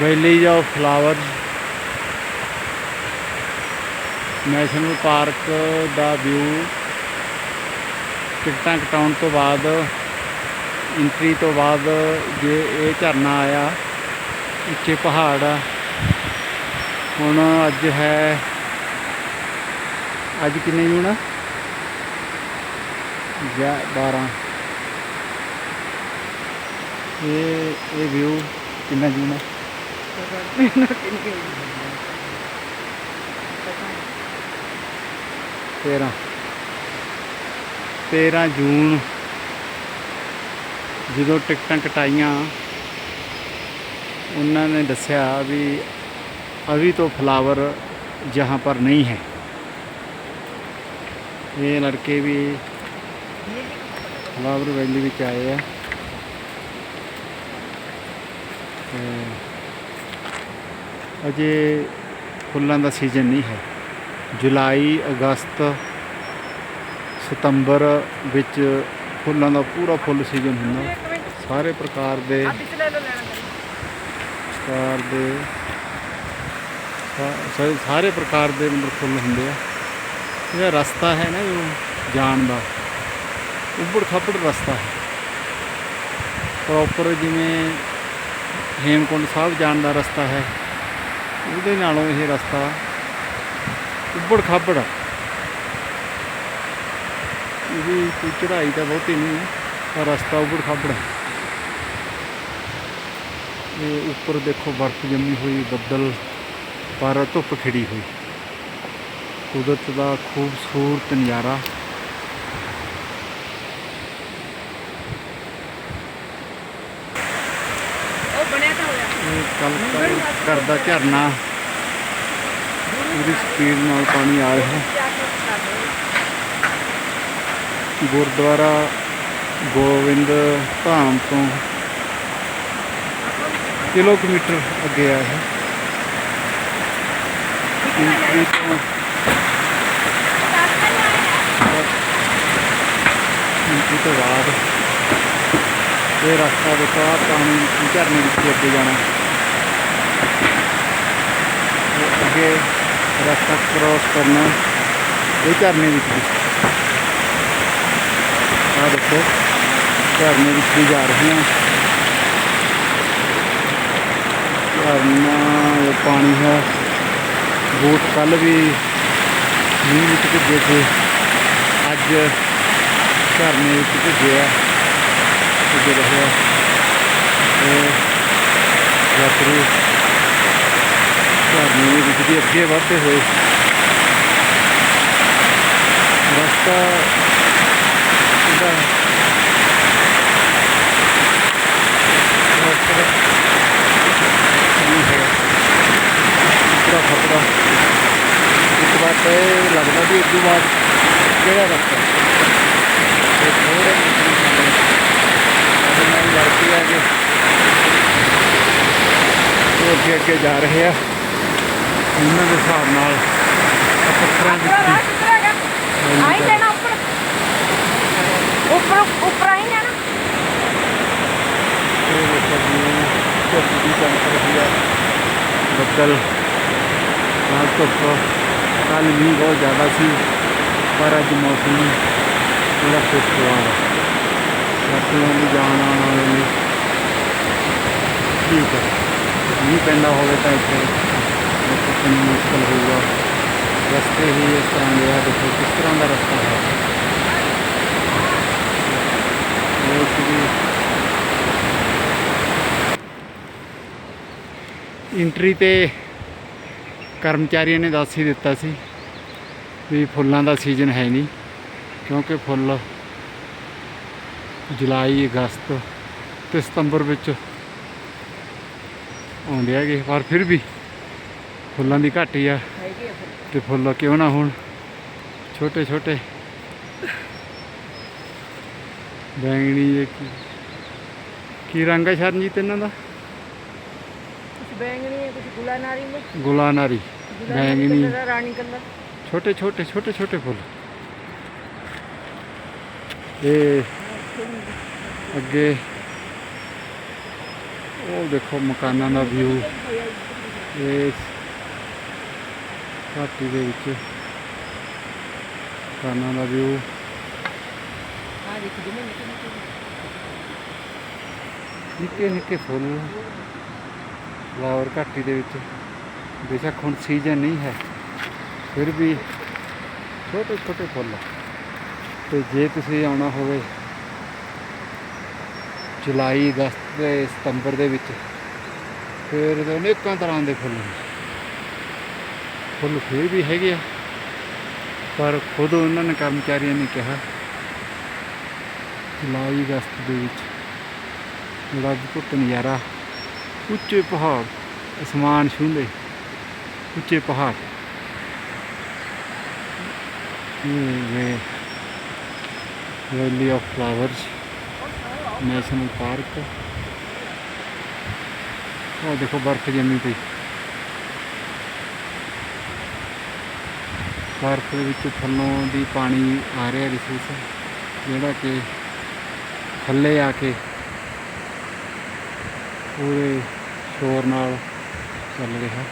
Valleys of flower. National park the view. ਟਿਕਟਾਂ ਕਟਾਉਣ ਤੋਂ ਬਾਅਦ ਐਂਟਰੀ ਤੋਂ ਬਾਅਦ ਜੇ ਇਹ ਝਰਨਾ ਆਇਆ, ਉੱਚੇ ਪਹਾੜ। ਆ ਹੁਣ ਅੱਜ ਹੈ, ਅੱਜ ਕਿੰਨੇ ਜੂਨ ਆ? ਜਾਂ 12 ਇਹ ਇਹ ਵਿਊ ਕਿੰਨਾ ਜੂਨ ਹੈ ਤੇਰਾਂ। 13 ਜੂਨ, ਜਦੋਂ ਟਿਕਟਾਂ ਕਟਾਈਆਂ, ਉਹਨਾਂ ਨੇ ਦੱਸਿਆ ਵੀ ਅਭੀ ਤੋਂ ਫਲਾਵਰ ਜਹਾਂ ਪਰ ਨਹੀਂ ਹੈ। ਇਹ ਲੜਕੇ ਵੀ ਫਲਾਵਰ ਵੈਲੀ ਵਿੱਚ ਆਏ ਆ। ਤੇ ਅਜੇ ਫੁੱਲਾਂ ਦਾ ਸੀਜ਼ਨ ਨਹੀਂ ਹੈ। ਜੁਲਾਈ ਅਗਸਤ ਸਤੰਬਰ ਵਿੱਚ ਫੁੱਲਾਂ ਦਾ ਪੂਰਾ ਫੁੱਲ ਸੀਜ਼ਨ ਹੁੰਦਾ। ਸਾਰੇ ਪ੍ਰਕਾਰ ਦੇ ਪ੍ਰਕਾਰ ਦੇ ਸਾਰੇ ਪ੍ਰਕਾਰ ਦੇ ਮਤਲਬ ਫੁੱਲ ਹੁੰਦੇ ਆ। ਇਹ ਰਸਤਾ ਹੈ ਨਾ ਜੋ ਜਾਣ ਦਾ ਉੱਬੜ ਖਾਬੜ ਰਸਤਾ ਹੈ। ਪ੍ਰੋਪਰ ਜਿਵੇਂ ਹੇਮਕੁੰਡ ਸਾਹਿਬ ਜਾਣ ਦਾ ਰਸਤਾ ਹੈ। ਉਹਦੇ ਨਾਲੋਂ ਇਹ ਰਸਤਾ ਉੱਬੜ ਖਾਬੜ ਆ। ਕੋਈ ਚੜ੍ਹਾਈ ਤਾਂ ਬਹੁਤੀ ਨਹੀਂ ਹੈ ਪਰ ਰਸਤਾ ਉੱਬੜ ਖਾਬੜ ਇਹ ਉੱਪਰ ਦੇਖੋ ਬਰਫ਼ ਜੰਮੀ ਹੋਈ, ਬੱਦਲ ਪਰ ਧੁੱਪ ਖਿੜੀ ਹੋਈ। ਕੁਦਰਤ ਦਾ ਖੂਬਸੂਰਤ ਨਜ਼ਾਰਾ ਉਹ ਬਣਿਆ ਤਾਂ ਹੋਇਆ ਇਹ ਕਰਦਾ ਝਰਨਾ ਪੂਰੀ ਸਪੀਡ ਨਾਲ ਪਾਣੀ ਆ ਰਿਹਾ। ਗੁਰਦੁਆਰਾ ਗੋਬਿੰਦ ਧਾਮ ਤੋਂ ਕਿਲੋਮੀਟਰ ਅੱਗੇ ਆ ਹੈ ਇੰਟਰੀ ਤੋਂ ਬਾਅਦ ਇਹ ਰਸਤਾ ਦੇਖੋ ਆ ਪਾਣੀ ਝਰਨੇ ਵਿੱਚ ਅੱਗੇ ਜਾਣਾ। ਇਹ ਅੱਗੇ ਰਸਤਾ ਕ੍ਰੋਸ ਕਰਨਾ ਇਹ ਝਰਨੇ ਵਿੱਚ ਦੀ ਆ ਦੇਖੋ ਝਰਨੇ ਵਿੱਚ ਵੀ ਜਾ ਰਹੇ ਹਾਂ ਝਰਨਾ ਇਹ ਪਾਣੀ ਹੈ ਬੋਟ ਕੱਲ ਵੀ ਮੀਂਹ ਵਿੱਚ ਭਿੱਜੇ ਸੀ ਅੱਜ ਝਰਨੇ ਵਿੱਚ ਭਿੱਜੇ ਆ ਭਿੱਜ ਰਹੇ ਆ ਇਹ ਯਾਤਰੀ ਝਰਨੇ ਦੇ ਵਿੱਚ ਅੱਗੇ ਵਧਦੇ ਹੋਏ। ਰਸਤਾ ਇਹਦਾ ਰਸਤਾ ਪੂਰਾ ਖਤਰਾ। ਇੱਕ ਵਾਰ ਤਾਂ ਇਹ ਲੱਗਦਾ ਵੀ ਇੱਕ ਵਾਰ ਕਿਹੜਾ ਰਸਤਾ? ਥੋੜੇ ਨਾਲ ਲੜਕੀ ਆ ਕੇ। ਉਹ ਅੱਗੇ ਅੱਗੇ ਜਾ ਰਹੇ ਆ। ਉਹਨਾਂ ਦੇ ਹਿਸਾਬ ਨਾਲ ਪੱਥਰਾਂ ਦੀ ਆਈ ਜਾਣਾ ਉੱਪਰ। ਉੱਪਰ ਉੱਪਰ ਆਈ ਜਾਣਾ ਇਹ ਦੇਖੋ ਜੀ ਧੁੱਪ ਦੀ ਚਮਕ ਰਹੀ ਹੈ ਬੱਦਲ। ਨਾਲ ਧੁੱਪ। ਕੱਲ ਮੀਂਹ ਬਹੁਤ ਜ਼ਿਆਦਾ ਸੀ ਪਰ ਅੱਜ ਮੌਸਮ ਥੋੜਾ ਖੁਸ਼ਗਵਾਰ ਹੈ ਯਾਤਰੀਆਂ ਨੂੰ ਜਾਣ ਆਉਣ ਵਾਲੇ ਠੀਕ ਹੈ ਮੀਂਹ ਪੈਂਦਾ ਹੋਵੇ ਤਾਂ ਇੱਥੇ। ਦੇਖੋ ਕਿੰਨੀ ਮੁਸ਼ਕਲ ਹੋਊਗਾ। ਰਸਤੇ ਹੀ ਇਸ ਤਰ੍ਹਾਂ ਦੇ ਆ, ਦੇਖੋ ਕਿਸ ਤਰ੍ਹਾਂ ਦਾ ਰਸਤਾ ਹੈ। ਉਹ ਸ਼੍ਰੀ ਇੰਟਰੀ ਤੇ ਕਰਮਚਾਰੀਆਂ ਨੇ ਦੱਸ ਹੀ ਦਿੱਤਾ ਸੀ ਵੀ ਫੁੱਲਾਂ ਦਾ ਸੀਜ਼ਨ ਹੈ ਨਹੀਂ, ਕਿਉਂਕਿ ਫੁੱਲ ਜੁਲਾਈ, ਅਗਸਤ ਤੇ ਸਤੰਬਰ ਵਿੱਚ ਆਉਂਦੇ ਹੈਗੇ, ਪਰ ਫਿਰ ਵੀ ਫੁੱਲਾਂ ਦੀ ਘਾਟੀ ਆ। ਤੇ ਫੁੱਲ ਕਿਉਂ ਨਾ ਹੋਣ? ਛੋਟੇ ਛੋਟੇ। ਬੈਂਗਣੀ ਇਹ ਕੀ ਕੀ ਰੰਗ ਹੈ ਸ਼ਰਨਜੀਤ ਇਹਨਾਂ ਦਾ? ਕੁਝ ਬੈਂਗਣੀ ਹੈ ਕੁਝ ਗੁਲਾਨਾਰੀ ਹੈ ਗੁਲਾਨਾਰੀ ਬੈਂਗਣੀ। ਰਾਣੀ ਕਲਰ। ਛੋਟੇ ਛੋਟੇ ਛੋਟੇ ਛੋਟੇ ਫੁੱਲ। ਇਹ ਅੱਗੇ ਉਹ ਦੇਖੋ ਮਕਾਨਾਂ ਦਾ ਵਿਊ ਇਸ ਘਾਟੀ ਦੇ ਵਿੱਚ। ਮਕਾਨਾਂ ਦਾ ਵਿਊ ਆ ਦੇਖ ਜਿਵੇਂ ਨਿੱਕੇ ਨਿੱਕੇ ਫੁੱਲ। ਫਲਾਵਰ ਘਾਟੀ ਦੇ ਵਿੱਚ। ਬੇਸ਼ੱਕ ਹੁਣ ਸੀਜ਼ਨ ਨਹੀਂ ਹੈ। ਫਿਰ ਵੀ ਛੋਟੇ ਛੋਟੇ ਫੁੱਲ। ਤੇ ਜੇ ਤੁਸੀਂ ਆਉਣਾ ਹੋਵੇ ਜੁਲਾਈ ਅਗਸਤ ਤੇ ਸਤੰਬਰ ਦੇ ਵਿੱਚ ਫਿਰ ਅਨੇਕਾਂ ਤਰ੍ਹਾਂ ਦੇ ਫੁੱਲ ਨੇ। ਫੁੱਲ ਫਿਰ ਵੀ ਹੈਗੇ ਆ ਪਰ ਖੁਦ ਉਹਨਾਂ ਨੇ ਕਰਮਚਾਰੀਆਂ ਨੇ ਕਿਹਾ ਜੁਲਾਈ ਅਗਸਤ ਦੇ ਵਿੱਚ ਬੜਾ ਅਦਭੁਤ ਨਜ਼ਾਰਾ ਉੱਚੇ ਪਹਾੜ ਅਸਮਾਨ ਛੂੰਹਦੇ ਉੱਚੇ ਪਹਾੜ ਇਹ ਵੇ valley of flowers national park ਉਹ ਦੇਖੋ ਬਰਫ਼ ਜੰਮੀ ਪਈ ਬਰਫ਼ ਦੇ ਵਿੱਚ ਥੱਲੋਂ ਦੀ ਪਾਣੀ ਆ ਰਿਹਾ ਰਿਸੋਰਸ, ਜਿਹੜਾ ਕਿ ਥੱਲੇ ਆ ਕੇ ਪੂਰੇ ਸ਼ੋਰ ਨਾਲ ਚੱਲ ਰਿਹਾ।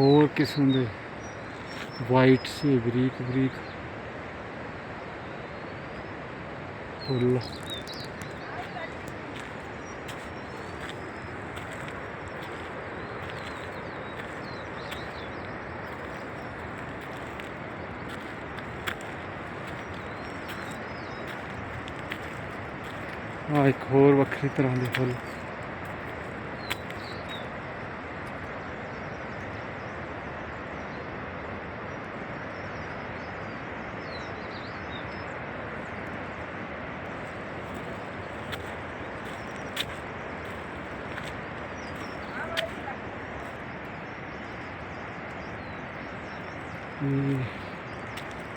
ਹੋਰ ਕਿਸਮ ਦੇ ਵਾਈਟ ਸੀ ਬਰੀਕ ਬਰੀਕ ਫੁੱਲ। ਆ ਇੱਕ ਹੋਰ ਵੱਖਰੀ ਤਰ੍ਹਾਂ ਦੇ ਫੁੱਲ।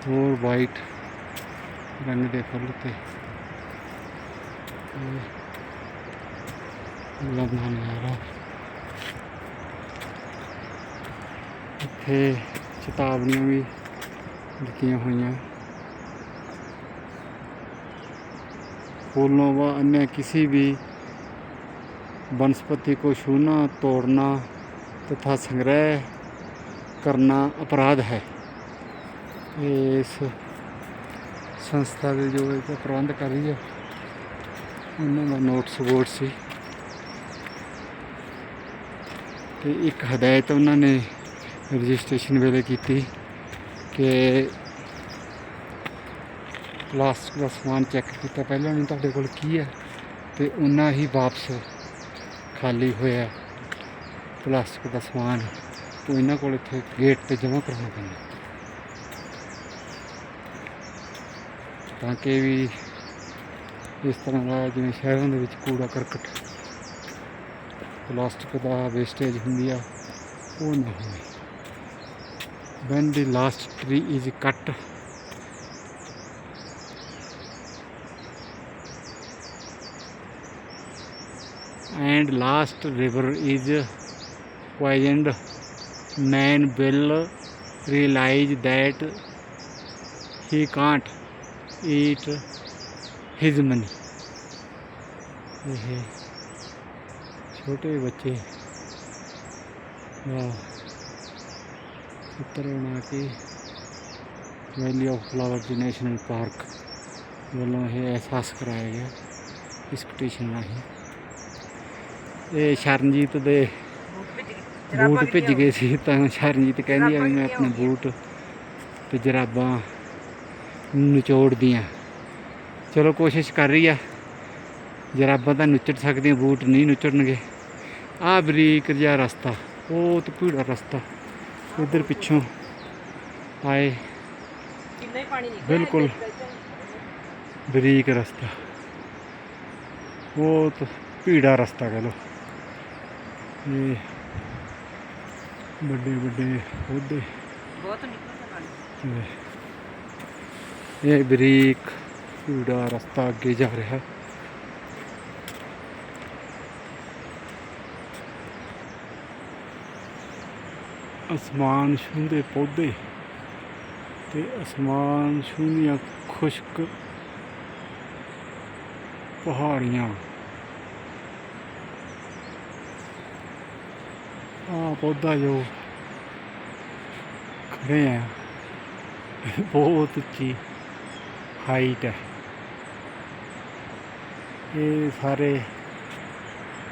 ਹੋਰ ਵਾਈਟ ਰੰਗ ਦੇ ਫੁੱਲ ਤੇ ਲੰਮਾ ਨਜ਼ਾਰਾ ਇੱਥੇ ਚੇਤਾਵਨੀਆਂ ਵੀ ਲਿਖੀਆਂ ਹੋਈਆਂ फूलों व अन्य किसी भी वनस्पति को छूना तोड़ना तथा संग्रह करना अपराध है ਇਸ ਸੰਸਥਾ ਦੇ ਜੋ ਇਹ ਪ੍ਰਬੰਧ ਕਰ ਰਹੀ ਹੈ ਉਹਨਾਂ ਦਾ ਨੋਟਸ ਬੋਰਡ ਸੀ। ਤੇ ਇੱਕ ਹਦਾਇਤ ਉਹਨਾਂ ਨੇ ਰਜਿਸਟ੍ਰੇਸ਼ਨ ਵੇਲੇ ਕੀਤੀ ਕਿ ਪਲਾਸਟਿਕ ਦਾ ਸਮਾਨ ਚੈੱਕ ਕੀਤਾ। ਪਹਿਲਾਂ ਨਹੀਂ ਤੁਹਾਡੇ ਕੋਲ ਕੀ ਹੈ? ਤੇ ਉਹਨਾਂ ਹੀ ਵਾਪਸ ਖਾਲੀ ਹੋਇਆ ਪਲਾਸਟਿਕ ਦਾ ਸਮਾਨ। ਤੋਂ ਇਹਨਾਂ ਕੋਲ ਇੱਥੇ ਗੇਟ ਤੇ ਜਮ੍ਹਾਂ ਕਰਾਉਣਾ ਪੈਂਦਾ ਤਾਂ ਕਿ ਵੀ ਇਸ ਤਰ੍ਹਾਂ ਦਾ ਜਿਵੇਂ ਸ਼ਹਿਰਾਂ ਦੇ ਵਿੱਚ ਕੂੜਾ ਕਰਕਟ ਪਲਾਸਟਿਕ ਦਾ ਵੇਸਟੇਜ ਹੁੰਦੀ ਆ ਉਹ ਨਾ ਹੋਵੇ when the last tree is cut and last river is poisoned man will realize that he can't eat his ਇਹ ਛੋਟੇ ਬੱਚੇ ਦਾ ਚਿੱਤਰ ਬਣਾ ਕੇ valley of flowers national park ਵੱਲੋਂ ਇਹ ਅਹਿਸਾਸ ਕਰਾਇਆ ਗਿਆ ਇਸ ਪਟੀਸ਼ਨ ਰਾਹੀਂ। ਇਹ ਸ਼ਰਨਜੀਤ ਦੇ ਬੂਟ ਭਿੱਜ ਗਏ ਸੀ ਤਾਂ ਸ਼ਰਨਜੀਤ ਕਹਿੰਦੀ ਆ ਵੀ ਮੈਂ ਆਪਣੇ ਬੂਟ ਤੇ ਜਰਾਬਾਂ ਨਿਚੋੜਦੀਆਂ ਚਲੋ ਕੋਸ਼ਿਸ਼ ਕਰ ਰਹੀ ਆ। ਜਰਾਬਾਂ ਤਾਂ ਨੁੱਚੜ ਸਕਦੀਆਂ ਬੂਟ ਨਹੀਂ ਨੁੱਚੜਨਗੇ। ਆ ਬਰੀਕ ਜਿਹਾ ਰਸਤਾ ਉਹ ਤੇ ਭੀੜਾ ਰਸਤਾ। ਇਧਰ ਪਿੱਛੋਂ ਆਏ। ਕਿੰਨਾ ਹੀ ਪਾਣੀ ਨਿਕਲਿਆ ਬਿਲਕੁਲ। ਬਰੀਕ ਰਸਤਾ। ਬਹੁਤ ਭੀੜਾ ਰਸਤਾ ਕਹ ਲੋ ਇਹ ਵੱਡੇ ਵੱਡੇ ਪੌਦੇ। ਬਹੁਤ ਨਿਕਲਦਾ ਪਾਣੀ। ਇਹ ਬਰੀਕ ਭੀੜਾ ਰਸਤਾ ਅੱਗੇ ਜਾ ਰਿਹਾ। ਅਸਮਾਨ ਛੂੰਹਦੇ ਪੌਦੇ ਤੇ ਅਸਮਾਨ ਛੂੰਹਦੀਆਂ ਖੁਸ਼ਕ ਪਹਾੜੀਆਂ। ਆ ਪੌਦਾ ਜੋ ਖੜੇ ਆ, ਬਹੁਤ ਉੱਚੀ ਹਾਈਟ ਹੈ। ਇਹ ਸਾਰੇ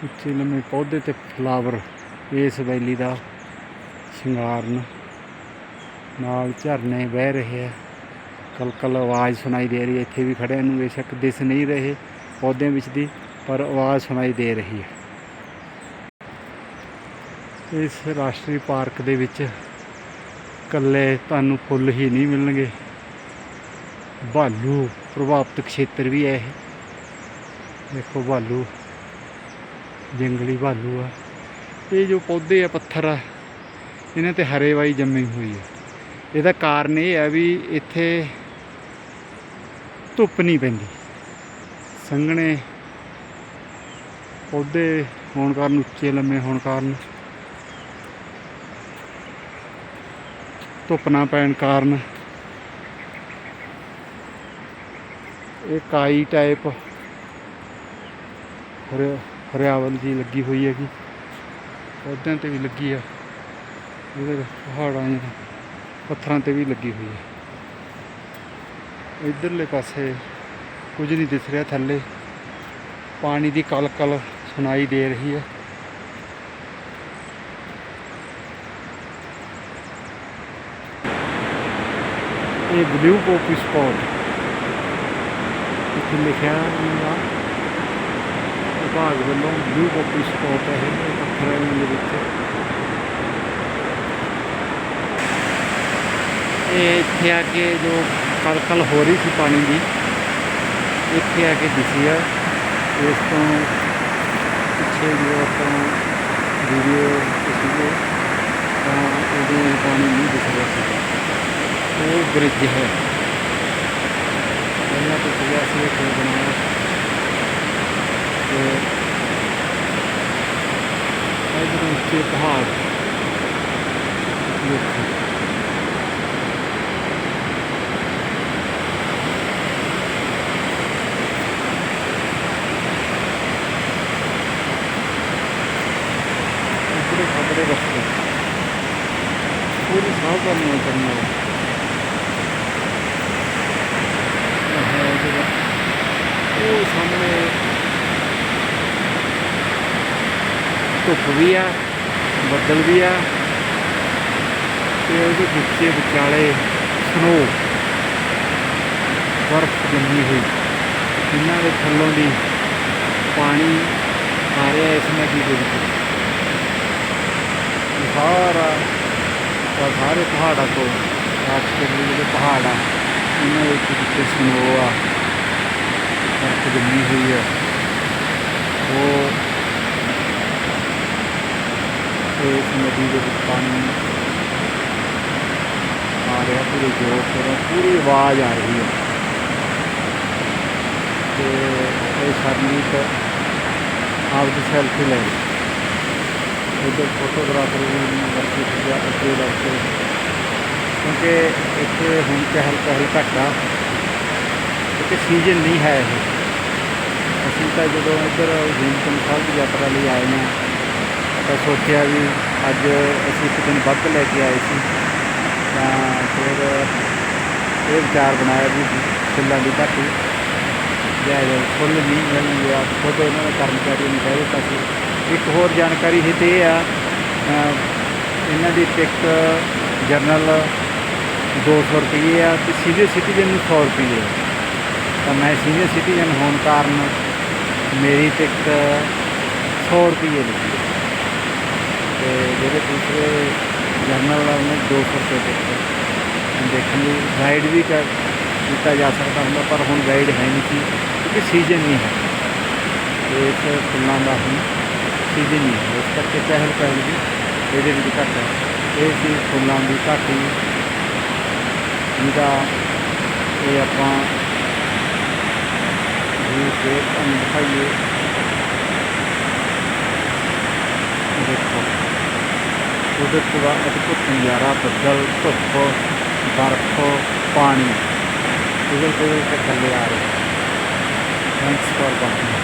ਉੱਚੇ ਲੰਮੇ ਪੌਦੇ ਤੇ ਫਲਾਵਰ, ਇਸ ਵੈਲੀ ਦਾ ਸ਼ਿੰਗਾਰਨ। ਨਾਲ ਝਰਨੇ ਵਹਿ ਰਹੇ ਆ। ਕਲਕਲ ਆਵਾਜ਼ ਸੁਣਾਈ ਦੇ ਰਹੀ ਹੈ। ਇੱਥੇ ਵੀ ਖੜਿਆਂ ਨੂੰ ਬੇਸ਼ੱਕ ਦਿਸ ਨਹੀਂ ਰਹੇ ਪੌਦਿਆਂ ਵਿੱਚ ਦੀ, ਪਰ ਆਵਾਜ਼ ਸੁਣਾਈ ਦੇ ਰਹੀ ਹੈ। ਇਸ ਰਾਸ਼ਟਰੀ ਪਾਰਕ ਦੇ ਵਿੱਚ ਇਕੱਲੇ ਤੁਹਾਨੂੰ ਫੁੱਲ ਹੀ ਨਹੀਂ ਮਿਲਣਗੇ। ਭਾਲੂ ਪ੍ਰਭਾਵਿਤ ਖੇਤਰ ਵੀ ਹੈ ਇਹ। ਦੇਖੋ ਭਾਲੂ ਜੰਗਲੀ ਭਾਲੂ ਆ। ਇਹ ਜੋ ਪੌਦੇ ਆ ਪੱਥਰ ਆ, ਇਹਨਾਂ ਤੇ ਹਰੇਵਾਈ ਜੰਮੀ ਹੋਈ ਹੈ ਇਹਦਾ ਕਾਰਨ ਇਹ ਹੈ ਵੀ ਇੱਥੇ ਧੁੱਪ ਨਹੀਂ ਪੈਂਦੀ। ਸੰਘਣੇ ਪੌਦੇ ਹੋਣ ਕਾਰਨ, ਉੱਚੇ ਲੰਮੇ ਹੋਣ ਕਾਰਨ, ਧੁੱਪ ਨਾ ਪੈਣ ਕਾਰਨ, ਇਹ ਕਾਈ ਟਾਈਪ ਹਰਿਆਵਲ ਜੀ ਲੱਗੀ ਹੋਈ ਹੈਗੀ। ਪੌਦਿਆਂ ਤੇ ਵੀ ਲੱਗੀ ਆ। ਇਹਦੇ ਪਹਾੜਾਂ ਜਾਂ ਪੱਥਰਾਂ ਤੇ ਵੀ ਲੱਗੀ ਹੋਈ ਹੈ ਇਧਰਲੇ ਪਾਸੇ ਕੁਝ ਨਹੀਂ ਦਿਸ ਰਿਹਾ ਥੱਲੇ। ਪਾਣੀ ਦੀ ਕਲਕਲ ਸੁਣਾਈ ਦੇ ਰਹੀ ਹੈ ਇਹ ਬਲੂ ਪੋਪੀ ਸਪੌਟ। ਇੱਥੇ ਲਿਖਿਆ ਹੁੰਦਾ ਵਿਭਾਗ ਵੱਲੋਂ ਬਲੂ ਪੋਪੀ ਸਪੌਟ ਹੈ ਇਹ ਪੱਥਰਾਂ ਦੇ ਵਿੱਚ। ਇਹ ਇੱਥੇ ਆ ਕੇ ਜੋ ਕਲਕਲ ਹੋ ਰਹੀ ਸੀ ਪਾਣੀ ਦੀ, ਇੱਥੇ ਆ ਕੇ ਦਿਸੀ ਆ। ਇਸ ਤੋਂ ਪਿੱਛੇ ਜੋ ਆਪਾਂ ਵੀਡੀਓ ਸੀਗੇ ਤਾਂ ਉਦੋਂ ਇਹ ਪਾਣੀ ਨਹੀਂ ਦਿਸ ਰਿਹਾ ਸੀ। ਉਹ ਬ੍ਰਿਜ ਹੈ। ਇਹਨਾਂ ਤੋਂ ਸੀਗਾ ਸੀ ਇਹ ਪੁਲ ਬਣਾਇਆ ਤੇ ਇਧਰ ਉੱਚੇ ਪਹਾੜ ਦੇਖੋ ਉੱਪਰੇ ਖਬਰੇ ਰਸਤੇ ਪੂਰੀ ਸਾਵਧਾਨੀ ਨਾਲ ਕਰਨੀ ਹੈ ਇਹ ਹੈ ਜਿਹੜਾ ਉਹ ਸਾਹਮਣੇ ਧੁੱਪ ਵੀ ਆ, ਬੱਦਲ ਵੀ ਆ ਤੇ ਉਹਦੇ ਵਿੱਚੇ ਵਿਚਾਲੇ ਸਨੋ ਬਰਫ਼ ਜੰਮੀ ਹੋਈ। ਜਿਨ੍ਹਾਂ ਦੇ ਥੱਲੋਂ ਦੀ ਪਾਣੀ ਆ ਰਿਹਾ ਇਸ ਨਦੀ ਦੇ ਵਿੱਚ। ਸਾਰਾ ਸਾਰੇ ਪਹਾੜਾਂ ਤੋਂ ਖਾਸ ਕਰਕੇ ਜਿਹੜੇ ਪਹਾੜ ਆ ਇਹਨਾਂ ਦੇ ਵਿੱਚ ਜਿੱਥੇ ਸਨੋ ਆ, ਬਰਫ਼ ਜੰਮੀ ਹੋਈ ਆ। ਉਹ ਇਸ ਨਦੀ ਦੇ ਵਿੱਚ ਪਾਣੀ ਆ ਰਿਹਾ ਪੂਰੇ ਜ਼ੋਰ ਤੋਂ ਪੂਰੀ ਆਵਾਜ਼ ਆ ਰਹੀ ਹੈ ਤੇ ਇਹ ਸ਼ਰਮੀਤ ਆਪਦੀ ਸੈਲਫੀ ਲੈ ਰਹੀ ਉਧਰ ਫੋਟੋਗ੍ਰਾਫਰ ਵੀ ਵਰਤੀ ਸੀਗਾ ਅੱਗੇ ਵਰਤੇ ਕਿਉਂਕਿ ਇੱਥੇ ਹੁਣ ਚਹਿਲ ਪਹਿਲ ਘੱਟ ਆ ਕਿਉਂਕਿ ਸੀਜ਼ਨ ਨਹੀਂ ਹੈ ਇਹ ਅਸੀਂ ਤਾਂ ਜਦੋਂ ਇੱਧਰ ਹੇਮਕੁੰਟ ਸਾਹਿਬ ਦੀ ਯਾਤਰਾ ਲਈ ਆਏ ਨੇ ਤਾਂ ਸੋਚਿਆ ਵੀ ਅੱਜ ਅਸੀਂ ਇੱਕ ਦਿਨ ਵੱਧ ਲੈ ਕੇ ਆਏ ਸੀ। ਤਾਂ ਫਿਰ ਇਹ ਵਿਚਾਰ ਬਣਾਇਆ ਵੀ ਫੁੱਲਾਂ ਦੀ ਘਾਟੀ ਜਾਂ ਫੁੱਲ ਨਹੀਂ ਮਿਲਣਗੇ, ਆ ਖੁਦ ਉਹਨਾਂ ਦੇ ਕਰਮਚਾਰੀ ਨੂੰ ਕਹਿ ਦਿੱਤਾ ਸੀ। ਇੱਕ ਹੋਰ ਜਾਣਕਾਰੀ ਹਿੱਤ ਇਹ ਆ ਇਹਨਾਂ ਦੀ ਟਿਕਟ ਜਰਨਲ 200 ਰੁਪਏ ਆ ਤੇ ਸੀਨੀਅਰ ਸਿਟੀਜ਼ਨ ਨੂੰ 100 ਰੁਪਏ ਆ ਤਾਂ ਮੈਂ ਸੀਨੀਅਰ ਸਿਟੀਜ਼ਨ ਹੋਣ ਕਾਰਨ ਮੇਰੀ ਟਿਕਟ 100 ਰੁਪਏ ਲੱਗੀ। ਤੇ ਜਿਹੜੇ ਦੂਸਰੇ ਜਨਰਲ ਵਾਲੇ ਨੇ 200 ਰੁਪਏ ਟਿਕਟ ਦੇਖਣ ਲਈ ਗਾਈਡ ਵੀ ਕਰ ਕੀਤਾ ਜਾ ਸਕਦਾ ਹੁੰਦਾ, ਪਰ ਹੁਣ ਗਾਈਡ ਹੈ ਨਹੀਂ ਸੀ, ਕਿਉਂਕਿ ਸੀਜ਼ਨ ਨਹੀਂ ਹੈ। ਤੇ ਇਸ ਫੁੱਲਾਂ ਦਾ ਹੁਣ ਸੀਜ਼ਨ ਨਹੀਂ ਹੈ। ਇਸ ਕਰਕੇ ਪਹਿਲ ਪਹਿਲ ਵੀ ਇਹਦੇ ਵਿੱਚ ਘੱਟ ਹੈ। ਇਹ ਸੀ ਫੁੱਲਾਂ ਦੀ ਘਾਟੀ। ਜਿਹਦਾ ਇਹ ਆਪਾਂ ਵੀ ਕੇ ਤੁਹਾਨੂੰ ਦਿਖਾਈਏ ਦੇਖੋ। ਕੁਦਰਤ ਦਾ ਅਦਭੁਤ ਨਜ਼ਾਰਾ, ਬੱਦਲ, ਧੁੱਪ, ਬਰਫ਼, ਪਾਣੀ ਪਿਘਲ ਪਿਘਲ ਥੱਲੇ ਆ ਰਿਹਾ। Thanks for watching